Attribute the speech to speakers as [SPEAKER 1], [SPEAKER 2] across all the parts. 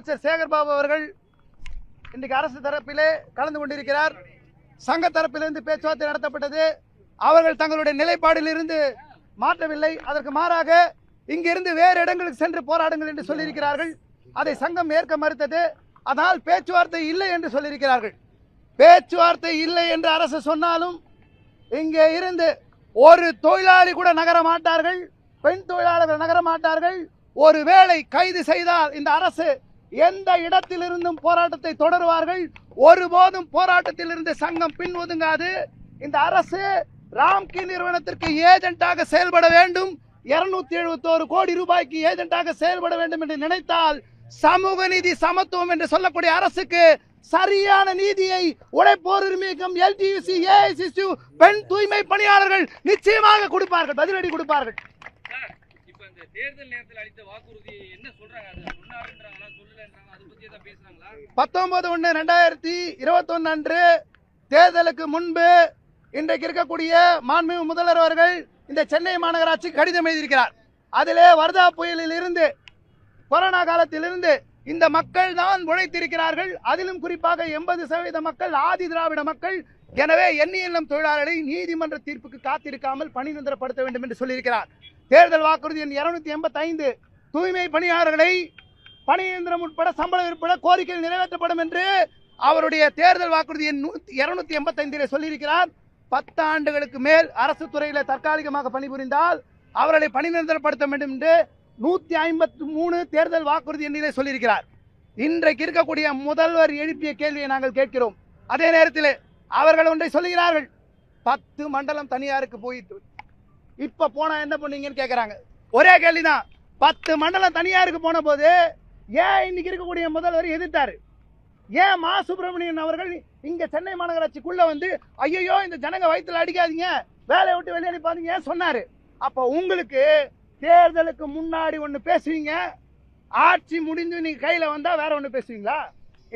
[SPEAKER 1] அமைச்சர் சேகர்பாபு அவர்கள் இன்றைக்கு அரசு தரப்பிலே கலந்து கொண்டிருக்கிறார். சங்க தரப்பிலிருந்து பேச்சுவார்த்தை நடத்தப்பட்டது. அவர்கள் தங்களுடைய நிலைப்பாடிலிருந்து மாற்றவில்லை. அதற்கு மாறாக இங்கிருந்து வேறு இடங்களுக்கு சென்று போராடுங்கள் என்று சொல்லியிருக்கிறார்கள். அதை சங்கம் ஏற்க மறுத்தது. அதனால் பேச்சுவார்த்தை இல்லை என்று சொல்லியிருக்கிறார்கள். பேச்சுவார்த்தை இல்லை என்று அரசு சொன்னாலும் இங்கே இருந்து ஒரு தொழிலாளி கூட நகர மாட்டார்கள். பெண் தொழிலாளர்கள் நகர மாட்டார்கள். ஒருவேளை கைது செய்தால் இந்த அரசு எந்த இடத்திலிருந்தும் போராட்டத்தை தொடருவார்கள்? ஒருபோதும் போராட்டத்தில் இருந்து சங்கம் பின் ஒதுங்காது இந்த அரசு ராம்கி நிறுவனத்திற்கு ஏஜென்ட்டாக செயல்பட வேண்டும். இருநூத்தி எழுபத்தோரு கோடி ரூபாய்க்கு ஏஜென்ட்டாக செயல்பட வேண்டும் என்று நினைத்தால் சமூக நீதி சமத்துவம் என்று சொல்லக்கூடிய அரசுக்கு சரியான நீதியை உழைப்போர் உரிமையகம் எல்டியூசி ஏஐசிசி பெண் தூய்மை பணியாளர்கள் நிச்சயமாக கொடுப்பார்கள். பதிலடி கொடுப்பார்கள்.
[SPEAKER 2] இந்த தேர்தல் நேரத்தில் அளித்த வாக்குறுதி என்ன சொல்றாங்க? அது சொன்னாருன்றாங்களா சொல்லலன்றாங்க அதை பத்தி ஏதாவது பேசுறாங்களா?
[SPEAKER 1] பத்தொன்பது ஒன்று ரெண்டாயிரத்தி இருபத்தொன்னு அன்று தேர்தலுக்கு முன்பு இன்றைக்கு இருக்கக்கூடிய மாண்புமிகு முதல்வர் அவர்கள் இந்த சென்னை மாநகராட்சி கடிதம் எழுதியிருக்கிறார். அதிலே வர்தா புயலில் இருந்து கொரோனா காலத்திலிருந்து இந்த மக்கள் தான் உழைத்திருக்கிறார்கள். அதிலும் குறிப்பாக எண்பது சதவீத மக்கள் ஆதி திராவிட மக்கள். எனவே எண்ணியல்லம் தொழிலாளர்களை நீதிமன்ற தீர்ப்புக்கு காத்திருக்காமல் பணி நிரந்தரப்படுத்த வேண்டும் என்று சொல்லியிருக்கிறார். தேர்தல் வாக்குறுதி எண் இருநூத்தி எண்பத்தி ஐந்து தூய்மை பணியாளர்களை பணி இயந்திரம் உட்பட சம்பளம் உட்பட கோரிக்கைகள் நிறைவேற்றப்படும் என்று அவருடைய தேர்தல் வாக்குறுதி எண் இருநூத்தி எண்பத்தி சொல்லியிருக்கிறார். பத்து ஆண்டுகளுக்கு மேல் அரசு துறையில தற்காலிகமாக பணிபுரிந்தால் அவர்களை பணி நிரந்தரப்படுத்த வேண்டும் என்று நூத்தி ஐம்பத்தி மூணு தேர்தல் வாக்குறுதி எண்ணிலே சொல்லியிருக்கிறார். இன்றைக்கு இருக்கக்கூடிய முதல்வர் எழுப்பிய கேள்வியை நாங்கள் கேட்கிறோம். அதே நேரத்தில் அவர்கள் ஒன்றை சொல்லுகிறார்கள். பத்து மண்டலம் தனியாருக்கு போயிட்டு இப்ப போனா என்ன பண்ணீங்கன்னு கேக்குறாங்க. ஒரே கேள்விதான். பத்து மண்டலம் தனியாருக்கு போன போது ஏன் இன்னைக்கு இருக்கக்கூடிய முதல்வர் எதிர்த்தாரு? ஏன் மா சுப்பிரமணியன் அவர்கள் இங்க சென்னை மாநகராட்சிக்குள்ள வந்து ஐயோ இந்த ஜனங்க வயிற்றுல அடிக்காதீங்க வேலையை விட்டு வெளியே அனுப்பாதீங்க ஏன் சொன்னாரு? அப்ப உங்களுக்கு தேர்தலுக்கு முன்னாடி ஒண்ணு பேசுவீங்க ஆட்சி முடிஞ்சு நீங்க கையில வந்தா வேற ஒண்ணு பேசுவீங்களா?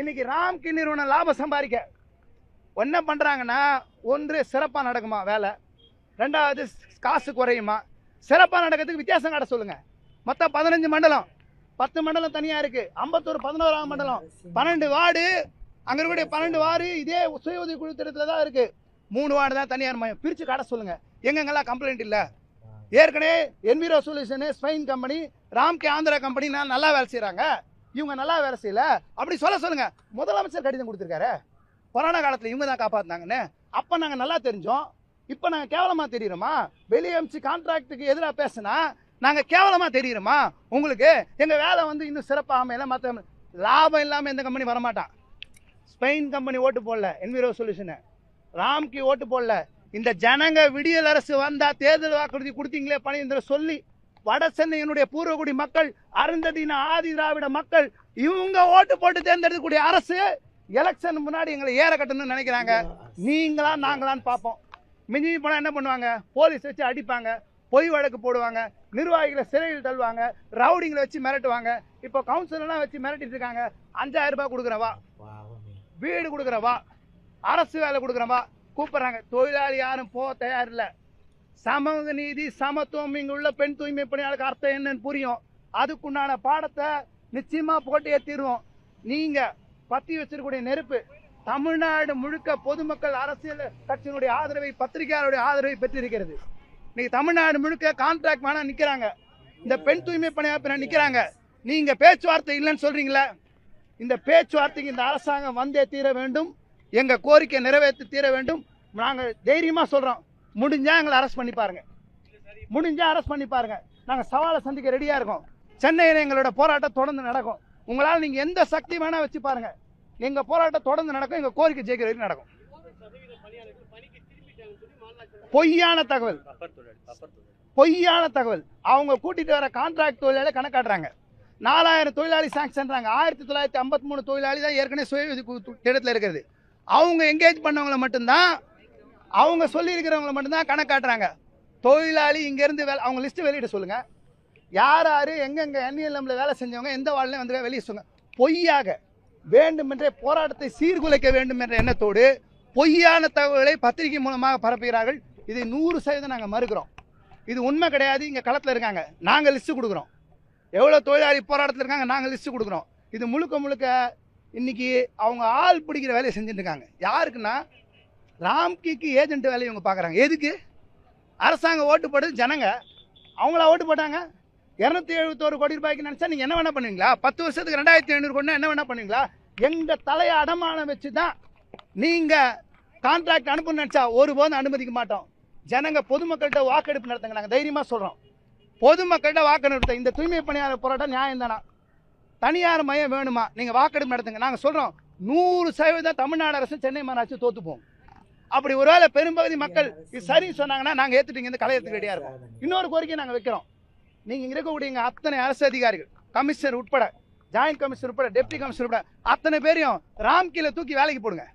[SPEAKER 1] இன்னைக்கு ராம்கி நிறுவனம் லாபம் சம்பாதிக்க. என்ன பண்றாங்கன்னா ஒன்று சிறப்பாக நடக்குமா வேலை? ரெண்டாவது காசு குறையுமா? சிறப்பாக நடக்கிறதுக்கு வித்தியாசம் காட்ட சொல்லுங்க. மொத்தம் பதினஞ்சு மண்டலம். பத்து மண்டலம் தனியாக இருக்கு. ஐம்பத்தொரு பதினோராம் மண்டலம். பன்னெண்டு வார்டு. அங்கே இருக்கக்கூடிய பன்னெண்டு வார்டு இதே சுய உதவி குழு திட்டத்தில் தான் இருக்கு. மூணு வார்டு தான் தனியார் மையம். பிரித்து காட்ட சொல்லுங்க. எங்கெங்கெல்லாம் கம்ப்ளைண்ட் இல்லை? ஏற்கனவே enviro solution Spain company Ramky Andhra company நல்லா வேலை செய்கிறாங்க இவங்க நல்லா வேலை செய்யல. அப்படி சொல்ல சொல்லுங்க. முதலமைச்சர் கடிதம் கொடுத்துருக்காரு. கொரோனா காலத்தில் இவங்க தான் காப்பாற்றினாங்கன்னு அப்போ நாங்கள் நல்லா தெரிஞ்சோம். இப்ப நாங்க கேவலமா தெரியுறோமா? வெளியே அமிச்சு கான்ட்ராக்டுக்கு எதிராக பேசினா நாங்க கேவலமா தெரியுறோமா? உங்களுக்கு எங்க வேலை வந்து இன்னும் சிறப்பா அமையல மத்த லாபம் இல்லாம எந்த கம்பெனி வரமாட்டான் ஸ்பெயின் கம்பெனி ஓட்டு போடல என்விரோ சொல்யூஷனு ராம்கி ஓட்டு போடல. இந்த ஜனங்க விடியல் அரசு வந்தா தேர்தல் வாக்குறுதி கொடுத்தீங்களே பணிந்திர சொல்லி வட சென்னையினுடைய பூர்வகுடி மக்கள் அருந்ததின ஆதி திராவிட மக்கள் இவங்க ஓட்டு போட்டு தேர்ந்தெடுக்கக்கூடிய அரசு எலெக்ஷன் முன்னாடி எங்களை ஏற கட்டணும்னு நினைக்கிறாங்க. நீங்களா நாங்களான்னு பார்ப்போம். மிஞ்சி போனா என்ன பண்ணுவாங்க? போலீஸ் வச்சு அடிப்பாங்க. பொய் வழக்கு போடுவாங்க. நிர்வாகிகளை சிறையில் தள்ளுவாங்க. ரவுடிங்களை வச்சு மிரட்டுவாங்க. இப்போ கவுன்சிலர்லாம் வச்சு மிரட்டிட்டு இருக்காங்க. அஞ்சாயிரம் ரூபாய் கொடுக்குறவா? வீடு கொடுக்குறவா? அரசு வேலை கொடுக்குறவா? கூப்பிடுறாங்க. தொழிலாளி யாரும் போக தயார் இல்ல சமூக நீதி சமத்துவம் இங்க உள்ள பெண் தூய்மை பணியாளருக்கு அர்த்தம் என்னன்னு புரியும். அதுக்குண்டான பாடத்தை நிச்சயமா போட்டு ஏத்திடுவோம். நீங்க பத்தி வச்சிருக்கக்கூடிய நெருப்பு தமிழ்நாடு முழுக்க பொதுமக்கள் அரசியல் கட்சியினுடைய ஆதரவை பத்திரிகையாளருடைய ஆதரவை பெற்றிருக்கிறது. இன்னைக்கு தமிழ்நாடு முழுக்க கான்ட்ராக்ட் வேணா நிற்கிறாங்க இந்த பெண் தூய்மை பணியாளர் நிற்கிறாங்க நீங்க பேச்சுவார்த்தை இல்லைன்னு சொல்றீங்களே? இந்த பேச்சுவார்த்தைக்கு இந்த அரசாங்கம் வந்தே தீர வேண்டும். எங்க கோரிக்கை நிறைவேற்றி தீர வேண்டும். நாங்கள் தைரியமா சொல்றோம். முடிஞ்சா எங்களை அரெஸ்ட் பண்ணி பாருங்க. முடிஞ்சா அரெஸ்ட் பண்ணி பாருங்க. நாங்கள் சவாலை சந்திக்க ரெடியா இருக்கோம். சென்னையில் எங்களோட போராட்டம் தொடர்ந்து நடக்கும். உங்களால் நீங்க எந்த சக்தி வேணா வச்சு பாருங்க. எங்க போராட்டம் தொடர்ந்து நடக்கும் எங்க கோரிக்கை ஜெயிக்கிற வரைக்கும் நடக்கும். பொய்யான தகவல். பொய்யான தகவல். அவங்க கூட்டிட்டு வர கான்ட்ராக்ட் தொழிலாளி கணக்காட்டுறாங்க. நாலாயிரம் தொழிலாளி சாங்ஷன்றாங்க ஆயிரத்தி தொள்ளாயிரத்தி ஐம்பத்தி மூணு தொழிலாளி தான் ஏற்கனவே சுய திட்டத்தில் இருக்கிறது. அவங்க எங்கேஜ் பண்ணவங்கள மட்டும்தான் அவங்க சொல்லியிருக்கிறவங்கள மட்டும்தான் கணக்காட்டுறாங்க. தொழிலாளி இங்கேருந்து வேலை அவங்க லிஸ்ட்டு வெளியிட சொல்லுங்க. யார் யார் எங்கெங்கே என்எல்எம்ல வேலை செஞ்சவங்க எந்த வார்டிலையும் வந்து வெளியே சொல்லுங்க. பொய்யாக. வேண்டுமென்றே போராட்டத்தை சீர்குலைக்க வேண்டும் என்ற எண்ணத்தோடு பொய்யான தகவல்களை பத்திரிகை மூலமாக பரப்புகிறார்கள். இதை நூறு சதவீதம் நாங்கள் மறுக்கிறோம். இது உண்மை கிடையாது இங்கே களத்தில் இருக்காங்க. நாங்கள் லிஸ்ட்டு கொடுக்குறோம். எவ்வளோ தொழிலாளி போராட்டத்தில் இருக்காங்க நாங்கள் லிஸ்ட்டு கொடுக்குறோம். இது முழுக்க முழுக்க இன்றைக்கி அவங்க ஆள் பிடிக்கிற வேலையை செஞ்சுட்டு இருக்காங்க. யாருக்குன்னா ராம்கிக்கு ஏஜென்ட் வேலையை இவங்க பார்க்குறாங்க. எதுக்கு? அரசாங்கம் ஓட்டு போட்டது ஜனங்க. அவங்களா ஓட்டு போட்டாங்க? இரநூத்தி எழுபத்தோரு கோடி ரூபாய்க்கு நினச்சா நீங்கள் என்ன வேணா பண்ணுவீங்களா? பத்து வருஷத்துக்கு ரெண்டாயிரத்தி ஐநூறு கோடி என்ன வேணா பண்ணுவீங்களா? எங்கள் தலையை அடமானம் வச்சு தான் நீங்கள் கான்ட்ராக்ட் அனுப்பணும்னு நினச்சா ஒருபோதும் அனுமதிக்க மாட்டோம். ஜனங்க பொதுமக்கள்கிட்ட வாக்கெடுப்பு நடத்துங்க நாங்கள் தைரியமாக சொல்கிறோம் பொதுமக்கள்கிட்ட வாக்கெடுப்பு இந்த தூய்மை பணியாளர் போராட்டம் நியாயம் தானா? தனியார் மையம் வேணுமா? நீங்கள் வாக்கெடுப்பு நடத்துங்க. நாங்கள் சொல்கிறோம் நூறு சதவீதம் தமிழ்நாடு அரசு சென்னை மாநகராட்சி தோத்துப்போம் அப்படி ஒருவேளை பெரும்பகுதி மக்கள் இது சரின்னு சொன்னாங்கன்னா நாங்கள் ஏற்றுட்டு இங்கே கலையத்துக்கு ரெடியாக இருக்கோம். இன்னொரு கோரிக்கை நாங்கள் வைக்கிறோம். நீங்கள் இங்கே இருக்கக்கூடிய எங்கள் அத்தனை அரசு அதிகாரிகள் கமிஷனர் உட்பட ஜாயின்ட் கமிஷனர் உட்பட டெப்டி கமிஷனர் உட்பட அத்தனை பேரையும் ராம்கீழ தூக்கி வேலைக்கு போடுங்க.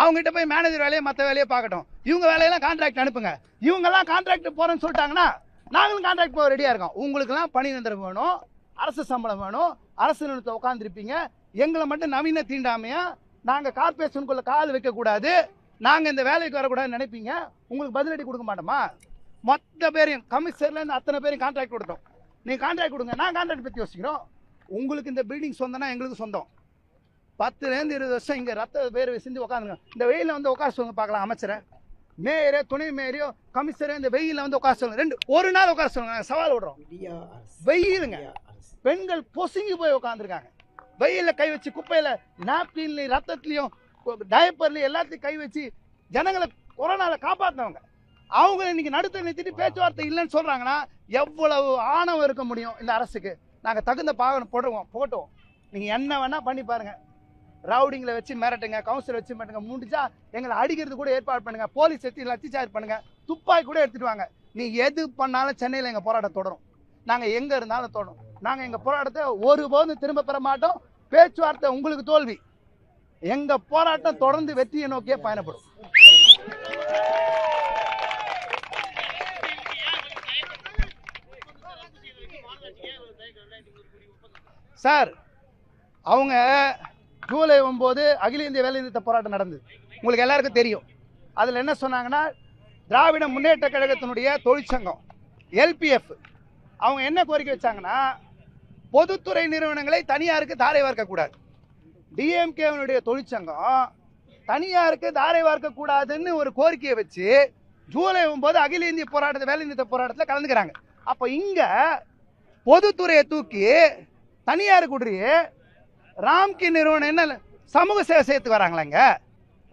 [SPEAKER 1] அவங்ககிட்ட போய் மேனேஜர் வேலையை மற்ற வேலையை பார்க்கட்டும். இவங்க வேலையெல்லாம் கான்ட்ராக்ட் அனுப்புங்க. இவங்கெல்லாம் கான்ட்ராக்ட் போகிறேன்னு சொல்லிட்டாங்கன்னா நாங்களும் கான்ட்ராக்ட் போக ரெடியாக இருக்கோம். உங்களுக்குலாம் பணி நிரந்தரம் வேணும் அரசு சம்பளம் வேணும் அரசு நிறுவனத்தை உட்காந்துருப்பீங்க எங்களை மட்டும் நவீன தீண்டாமையா நாங்கள் கார்பரேஷனுக்குள்ளே கால் வைக்கக்கூடாது. நாங்கள் இந்த வேலைக்கு வரக்கூடாதுன்னு நினைப்பீங்க. உங்களுக்கு பதிலடி கொடுக்க மாட்டோமா? மொத்த பேரையும் கமிஷனர்லேருந்து அத்தனை பேரையும் கான்ட்ராக்ட் கொடுத்தோம். நீங்கள் கான்ட்ராக்ட் கொடுங்க நான் கான்ட்ராக்ட் பற்றி யோசிக்கிறோம். உங்களுக்கு இந்த பில்டிங் சொந்தம்னா எங்களுக்கு சொந்தம். பத்துலேருந்து இருபது வருஷம் இங்கே ரத்த பேர் செஞ்சு உட்காந்துங்க இந்த வெயிலில் வந்து உட்கார சொல்லுங்க பார்க்கலாம் அமைச்சரை. மேயரோ துணை மேயரோ கமிஷனரோ இந்த வெயிலில் வந்து உட்கார சொல்லுங்க. ரெண்டு ஒரு நாள் உட்கார சொல்லுங்க நாங்கள் சவால் விடுறோம். வெயிலுங்க. பெண்கள் பொசுங்கி போய் உட்காந்துருக்காங்க வெயிலில் கை வச்சு குப்பையில் நாப்கின்லையும் ரத்தத்துலையும் டயப்பர்லையும் எல்லாத்தையும் கை வச்சு ஜனங்களை கொரோனாவில் காப்பாற்றினவங்க அவங்க இன்னைக்கு நடுத்த நிறுத்திட்டு பேச்சுவார்த்தை இல்லைன்னு சொல்கிறாங்கன்னா எவ்வளவு ஆணவம் இருக்க முடியும் இந்த அரசுக்கு? நாங்கள் தகுந்த பாகனம் போடுவோம் போட்டோம். நீங்கள் என்ன வேணால் பண்ணி பாருங்கள் ரவுடிங்களை வச்சு மிரட்டுங்க கவுன்சிலர் வச்சு மிரட்டுங்க முடிஞ்சா எங்களை அடிக்கிறது கூட ஏற்பாடு பண்ணுங்க. போலீஸ் வச்சு லத்திச்சார்ஜ் பண்ணுங்க. துப்பாக்கி கூட எடுத்துட்டு வாங்க நீ எது பண்ணாலும் சென்னையில் எங்கள் போராட்டம் தொடரும். நாங்கள் எங்கே இருந்தாலும் தொடரும். நாங்கள் எங்கள் போராட்டத்தை ஒருபோதும் திரும்ப பெற மாட்டோம். பேச்சுவார்த்தை உங்களுக்கு தோல்வி. எங்கள் போராட்டம் தொடர்ந்து வெற்றியை நோக்கியே பயணப்படும். சார் அவங்க ஜூலை ஒம்போது அகில இந்திய வேலைநிறுத்த போராட்டம் நடந்தது. உங்களுக்கு எல்லாருக்கும் தெரியும். அதில் என்ன சொன்னாங்கன்னா திராவிட முன்னேற்ற கழகத்தினுடைய தொழிற்சங்கம் எல்பிஎஃப் அவங்க என்ன கோரிக்கை வச்சாங்கன்னா பொதுத்துறை நிறுவனங்களை தனியாருக்கு தாரை வார்க்கக்கூடாது டிஎம்கேவனுடைய தொழிற்சங்கம் தனியாருக்கு தாரை வார்க்கக்கூடாதுன்னு ஒரு கோரிக்கையை வச்சு ஜூலை ஒன்பது அகில இந்திய போராட்டத்தை வேலைநிறுத்த போராட்டத்தில் கலந்துக்கிறாங்க. அப்போ இங்கே பொதுத்துறையை தூக்கி தனியார் குடியே ராம்கி நிறுவனம் என்ன சமூக சேவை செய்யறதுக்கு வராங்களாங்க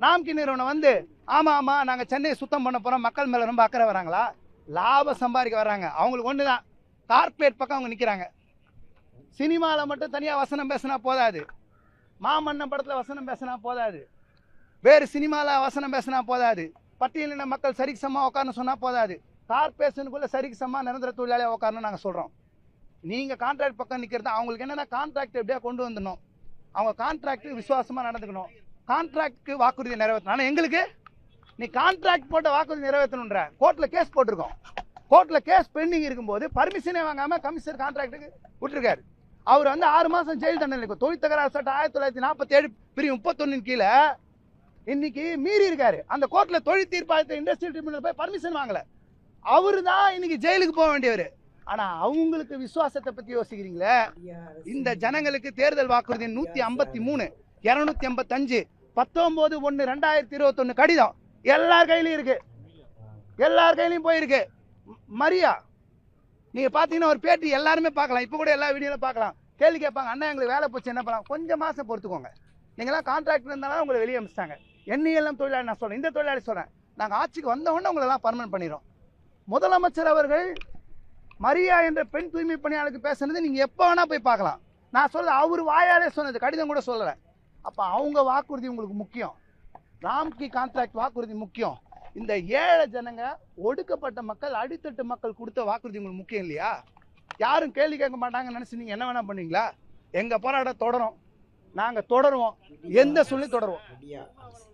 [SPEAKER 1] ராம்கி நிறுவனம் வந்து ஆமாம் ஆமாம் நாங்கள் சென்னையை சுத்தம் பண்ண போகிறோம் மக்கள் மேலே ரொம்ப அக்கறை வராங்களா? லாபம் சம்பாதிக்க வராங்க. அவங்களுக்கு ஒன்று தான் கார்ப்பரேட் பக்கம் அவங்க நிற்கிறாங்க சினிமாவில் மட்டும் தனியாக வசனம் பேசினா போதாது. மாமன்னன் படத்தில் வசனம் பேசினா போதாது. வேறு சினிமாவில் வசனம் பேசினா போதாது. பட்டியலின மக்கள் சரிக்கு சமமாக உட்காரணும் சொன்னால் போதாது. கார்பரேஷனுக்குள்ளே சரிக்கு சமமாக நிரந்தர தொழிலாளியாக உட்காரணும் நாங்கள் சொல்கிறோம் நீங்கள் கான்ட்ராக்ட் பக்கம் நிற்கிறது அவங்களுக்கு என்னென்னா கான்ட்ராக்ட் எப்படியா கொண்டு வந்துடணும்? அவங்க கான்ட்ராக்ட் விசுவாசமாக நடந்துக்கணும். கான்ட்ராக்ட்க்கு வாக்குறுதி நிறைவேற்றணும். ஆனால் எங்களுக்கு? நீ கான்ட்ராக்ட் போட்ட வாக்குறுதி நிறைவேற்றணுன்ற கோர்ட்டில் கேஸ் போட்டிருக்கோம். கோர்ட்டில் கேஸ் பெண்டிங் இருக்கும்போது பர்மிஷனே வாங்காமல் கமிஷனர் கான்ட்ராக்ட்டுக்கு விட்டுருக்காரு. அவர் வந்து ஆறு மாதம் ஜெயில் தண்டனை இருக்கும் தொழில் தகராறு சட்டம் ஆயிரத்தி தொள்ளாயிரத்தி நாற்பத்தி ஏழு பிரிவு முப்பத்தொன்னின் கீழே இன்னைக்கு மீறி இருக்காரு. அந்த கோர்ட்டில் தொழில் தீர்ப்பாயத்தை இண்டஸ்ட்ரியல் ட்ரிபியூனல் போய் பர்மிஷன் வாங்கலை. அவரு தான் இன்னைக்கு ஜெயிலுக்கு போக வேண்டியவர். ஆனா அவங்களுக்கு விசுவாசத்தை பத்தி யோசிக்கிறீங்களே. இந்த ஜனங்களுக்கு தேர்தல் வாக்குறுதி நூத்தி ஐம்பத்தி மூணு இருநூத்தி ஐம்பத்தஞ்சு பத்தொன்பது ஒன்று ரெண்டாயிரத்தி இருபத்தொன்னு கடிதம் எல்லார் கையிலயும் இருக்கு. எல்லார் கையிலயும் போயிருக்கு. மரியா நீங்க பாத்தீங்கன்னா ஒரு பேட்டி எல்லாருமே பார்க்கலாம். இப்போ கூட எல்லா வீடியோல பார்க்கலாம். கேள்வி கேட்பாங்க அண்ணா எங்களுக்கு வேலை போச்சு என்ன பண்ணலாம்? கொஞ்சம் மாசம் பொறுத்துக்கோங்க. நீங்களாம் கான்ட்ராக்ட் இருந்தாலும் உங்களை வெளியே அமிச்சிட்டாங்க. எண்ணியெல்லாம் தொழிலாளி நான் சொல்றேன். இந்த தொழிலாளி சொல்றேன். நாங்க ஆட்சிக்கு வந்த உடனே உங்களை எல்லாம் பர்மனன்ட் பண்ணிடுறோம். முதலமைச்சர் அவர்கள் மரியா என்ற பெண் தூய்மை பணியாளருக்கு பேசுனது நீங்கள் எப்போ வேணால் போய் பார்க்கலாம். நான் சொல்ல அவர் வாயாலே சொன்னது கடிதம் கூட சொல்லலை. அப்போ அவங்க வாக்குறுதி உங்களுக்கு முக்கியம். ராம்கி கான்ட்ராக்ட் வாக்குறுதி முக்கியம். இந்த ஏழை ஜனங்க ஒடுக்கப்பட்ட மக்கள் அடித்தட்டு மக்கள் கொடுத்த வாக்குறுதி உங்களுக்கு முக்கியம் இல்லையா? யாரும் கேள்வி கேட்க மாட்டாங்கன்னு நினச்சி நீங்கள் என்ன வேணா பண்ணுவீங்களா? எங்கள் போராட்டம் தொடரும். நாங்கள் தொடருவோம். எந்த சொல்லி தொடருவோம்
[SPEAKER 3] விடியா அரசு.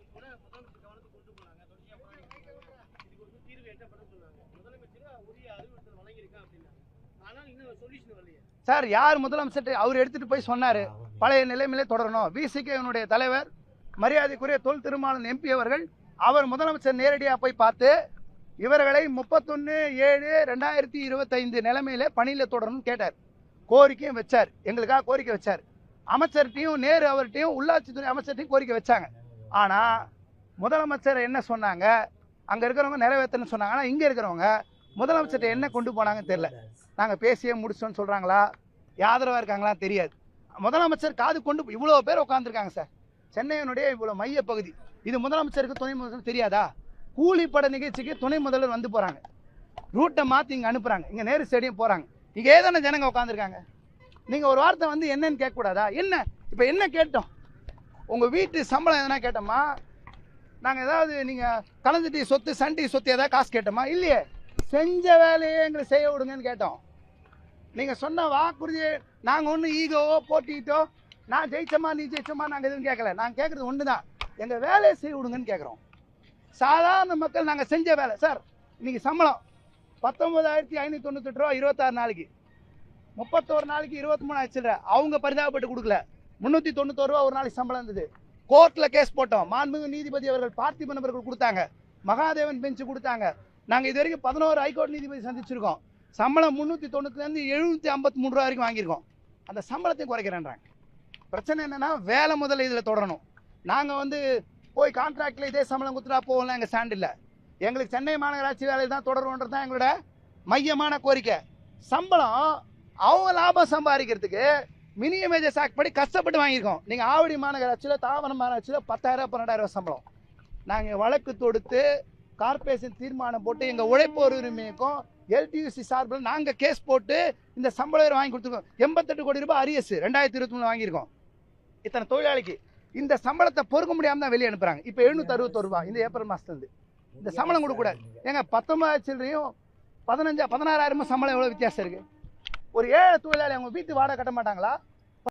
[SPEAKER 1] சார் யார் முதலமைச்சர் அவர் எடுத்துட்டு போய் சொன்னாரு? பழைய நிலைமையிலே தொடரணும். விசிகேனுடைய தலைவர் மரியாதைக்குரிய தொல் திருமாவளவன் எம்பி அவர்கள் அவர் முதலமைச்சர் நேரடியாக போய் பார்த்து இவர்களை முப்பத்தொன்று ஏழு ரெண்டாயிரத்தி இருபத்தைந்து நிலைமையில பணியில் தொடரணும்னு கேட்டார். கோரிக்கையும் வச்சார். எங்களுக்காக கோரிக்கை வச்சார். அமைச்சர்கிட்டையும் நேரு அவர்கிட்டையும் உள்ளாட்சித்துறை அமைச்சர்கிட்டையும் கோரிக்கை வச்சாங்க. ஆனால் முதலமைச்சர் என்ன சொன்னாங்க? அங்கே இருக்கிறவங்க நிறைவேற்றணும்னு சொன்னாங்க. ஆனால் இங்கே இருக்கிறவங்க முதலமைச்சர்கிட்ட என்ன கொண்டு போனாங்கன்னு தெரியல. நாங்கள் பேசியே முடிச்சோன்னு சொல்கிறாங்களா யாதரவாக இருக்காங்களா தெரியாது. முதலமைச்சர் காது கொண்டு இவ்வளோ பேர் உட்காந்துருக்காங்க சார். சென்னையினுடைய இவ்வளோ மைய பகுதி. இது முதலமைச்சருக்கு துணை முதல்வர் தெரியாதா? கூலிப்பட நிகழ்ச்சிக்கு துணை முதல்வர் வந்து போகிறாங்க ரூட்டை மாற்றி இங்கே அனுப்புகிறாங்க இங்கே நேரு ஸ்டேடியம் போகிறாங்க இங்கே ஏதான ஜனங்க உட்காந்துருக்காங்க நீங்கள் ஒரு வார்த்தை வந்து என்னன்னு கேட்கக்கூடாதா? என்ன? இப்போ என்ன கேட்டோம்? உங்கள் வீட்டு சம்பளம் எதனா கேட்டோமா? நாங்கள் ஏதாவது நீங்கள் கலந்துட்டி சொத்து சண்டி சொத்து ஏதாவது காசு கேட்டோமா? இல்லையே. செஞ்ச வேலையை எங்களை செய்ய விடுங்கன்னு கேட்டோம். நீங்கள் சொன்ன வாக்குறுதியை நாங்கள் ஒன்றும் ஈகோவோ போட்டிக்கிட்டோ நான் ஜெயிச்சோமா நீ ஜெயிச்சோமா நாங்கள் எதுவும் கேட்கல நாங்கள் கேட்குறது ஒன்று தான் எங்கள் வேலையை செய்ய விடுங்கன்னு கேட்குறோம் சாதாரண மக்கள் நாங்கள் செஞ்ச வேலை. சார் இன்றைக்கி சம்பளம் பத்தொம்பதாயிரத்தி ஐநூற்றி தொண்ணூத்தெட்டு ரூபா இருபத்தாறு நாளைக்கு. முப்பத்தோரு நாளைக்கு இருபத்தி மூணு ஆச்சுல அவங்க பரிதாபப்பட்டு கொடுக்கல. முந்நூற்றி தொண்ணூத்தோரு ரூபா ஒரு நாளைக்கு சம்பளம் இருந்தது. கோர்ட்டில் கேஸ் போட்டோம். மாண்புமிகு நீதிபதி அவர்கள் பார்த்திபன் அவர்கள் கொடுத்தாங்க. மகாதேவன் பெஞ்சு கொடுத்தாங்க. நாங்கள் இது வரைக்கும் பதினோரு ஹைகோர்ட் நீதிபதி சந்திச்சிருக்கோம். சம்பளம் முந்நூற்றி தொண்ணூற்றுலேருந்து எழுநூற்றி ஐம்பத்தி மூணு ரூபா வரைக்கும் வாங்கியிருக்கோம். அந்த சம்பளத்தையும் குறைக்கிறேன்றாங்க. பிரச்சனை என்னன்னா வேலை முதல்ல இதில் தொடரணும். நாங்கள் வந்து போய் கான்ட்ராக்டில் இதே சம்பளம் கொடுத்துட்டா போகலாம் எங்கள் ஸ்டாண்ட் இல்லை எங்களுக்கு சென்னை மாநகராட்சி வேலை தான் தொடரணுன்றது தான் எங்களோட மையமான கோரிக்கை. சம்பளம் அவங்க லாபம் சம்பாதிக்கிறதுக்கு மினிமம் வேஜஸ் ஆக்ட் படி கஷ்டப்பட்டு வாங்கியிருக்கோம். நீங்கள் ஆவடி மாநகராட்சியில் தாவரம் மாநகராட்சியில் பத்தாயிரம் பன்னெண்டாயிரம் சம்பளம். நாங்கள் வழக்கு தொடுத்து கார்பரேஷன் தீர்மானம் போட்டு எங்கள் உழைப்போர் உரிமைக்கும் எல்டியூசி சார்பில் நாங்கள் கேஸ் போட்டு இந்த சம்பள உயர்வு வாங்கி கொடுத்துருக்கோம். எண்பத்தெட்டு கோடி ரூபாய் அரியஸ் ரெண்டாயிரத்தி இருபத்தி மூணு வாங்கியிருக்கோம். இத்தனை தொழிலாளிக்கு இந்த சம்பளத்தை பொறுக்க முடியாமல் தான் வெளியே அனுப்புகிறாங்க இப்போ எழுநூத்தி அறுபத்தொரு ரூபாய் இந்த ஏப்ரல் மாதத்துலேருந்து இந்த சம்பளம் கொடுக்கக்கூடாது ஏங்க பத்தொன்பதாயிரம் சில்லறையும் பதினஞ்சா பதினாறாயிரமும் சம்பளம் எவ்வளோ வித்தியாசம் இருக்குது ஒரு ஏழை தொழிலாளி அவங்க வீட்டு வாடகை கட்ட மாட்டாங்களா?